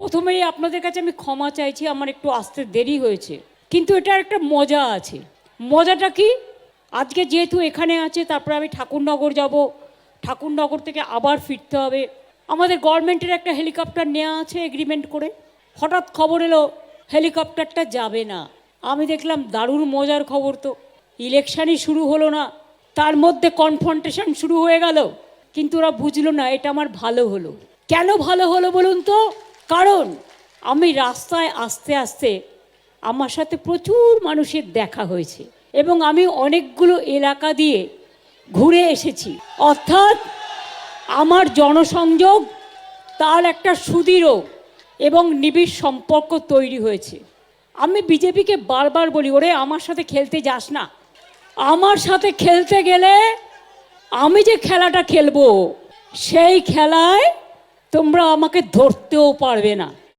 প্রথমেই আপনাদের কাছে আমি ক্ষমা চাইছি, আমার একটু আসতে দেরি হয়েছে। কিন্তু এটার একটা মজা আছে। মজাটা কি? আজকে যেহেতু এখানে আছে, তারপরে আমি ঠাকুরনগর যাব। ঠাকুরনগর থেকে আবার ফিরতে হবে। আমাদের গভর্নমেন্টের একটা হেলিকপ্টার নেওয়া আছে এগ্রিমেন্ট করে। হঠাৎ খবর এলো, হেলিকপ্টারটা যাবে না। আমি দেখলাম দারুণ মজার খবর তো। ইলেকশানই শুরু হলো না। তার মধ্যে কনফ্রন্টেশন শুরু হয়ে গেল। কিন্তু ওরা বুঝলো না, এটা আমার ভালো হলো। কেন ভালো হলো বলুন তো? কারণ আমি রাস্তায় আস্তে আস্তে আমার সাথে প্রচুর মানুষের দেখা হয়েছে এবং আমি অনেকগুলো এলাকা দিয়ে ঘুরে এসেছি। অর্থাৎ আমার জনসংযোগ, তার একটা সুদৃঢ় এবং নিবিড় সম্পর্ক তৈরি হয়েছে। আমি বিজেপিকে বারবার বলি, ওরে, আমার সাথে খেলতে যাস না। আমার সাথে খেলতে গেলে আমি যে খেলাটা খেলব, সেই খেলায় তোমরা আমাকে ধরতেও পারবে না।